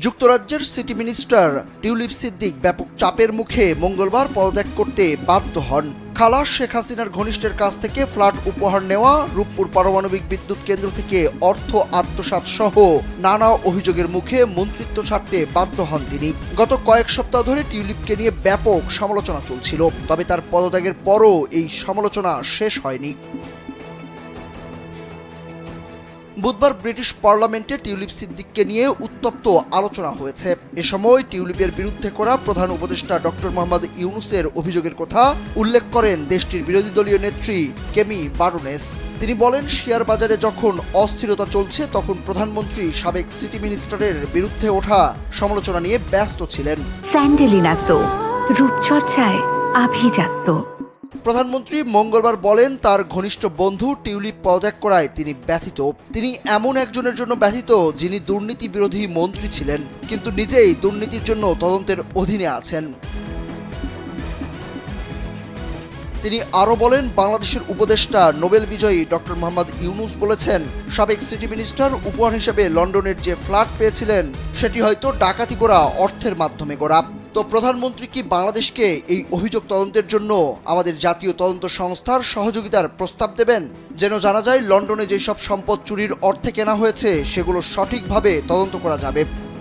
যুক্তরাজ্যের city minister tulip Siddique ব্যাপক চাপের মুখে মঙ্গলবার পদত্যাগ করতে বাধ্য হন। খালা শেখ হাসিনার ঘনিষ্ঠের কাছ থেকে ফ্ল্যাট উপহার নেওয়া, রূপপুর পারমাণবিক বিদ্যুৎ কেন্দ্র থেকে অর্থ আত্মসাৎ সহ নানা অভিযোগের মুখে মন্ত্রিত্ব ছাড়তে বাধ্য হন তিনি। গত কয়েক সপ্তাহ ধরে টিউলিপকে নিয়ে ব্যাপক সমালোচনা চলছিল, তবে তার পদত্যাগের পরও এই সমালোচনা শেষ হয়নি। বুধবার ব্রিটিশ পার্লামেন্টে টিউলিপ সিদ্দিককে নিয়ে উত্তপ্ত আলোচনা হয়েছে। এ সময় টিউলিপের বিরুদ্ধে করা প্রধান উপদেষ্টা ডক্টর মোহাম্মদ ইউনুসের অভিযোগের কথা উল্লেখ করেন দেশটির বিরোধী দলীয় নেত্রী কেমি বারুনেস তিনি বলেন, শেয়ার বাজারে যখন অস্থিরতা চলছে, তখন প্রধানমন্ত্রী, সাবেক সিটি মিনিস্টারের বিরুদ্ধে ওঠা সমালোচনা নিয়ে ব্যস্ত ছিলেন। স্যান্ডেলিনা রূপচর্চায় আভিজাত্য। প্রধানমন্ত্রী মঙ্গলবার বলেন, তার ঘনিষ্ঠ বন্ধু টিউলিপ পদত্যাগ করায় তিনি ব্যথিত। তিনি এমন একজনের জন্য ব্যথিত যিনি দুর্নীতি বিরোধী মন্ত্রী ছিলেন, কিন্তু নিজেই দুর্নীতির জন্য তদন্তের অধীনে আছেন। তিনি আরও বলেন, বাংলাদেশের উপদেষ্টা নোবেল বিজয়ী ডক্টর মোহাম্মদ ইউনুস বলেছেন, সাবেক সিটি মিনিস্টার, উপহার হিসেবে লন্ডনের যে ফ্ল্যাট পেয়েছিলেন, সেটি হয়তো ডাকাতি করা অর্থের মাধ্যমে করা তো প্রধানমন্ত্রী কি বাংলাদেশকে এই অভিযোগ তদন্তের জন্য আমাদের জাতীয় তদন্ত সংস্থার সহযোগিতার প্রস্তাব দেবেন? যেন জানা যায়, লন্ডনে যেসব সম্পদ চুরির অর্থে কেনা হয়েছে, সেগুলো সঠিকভাবে তদন্ত করা যাবে।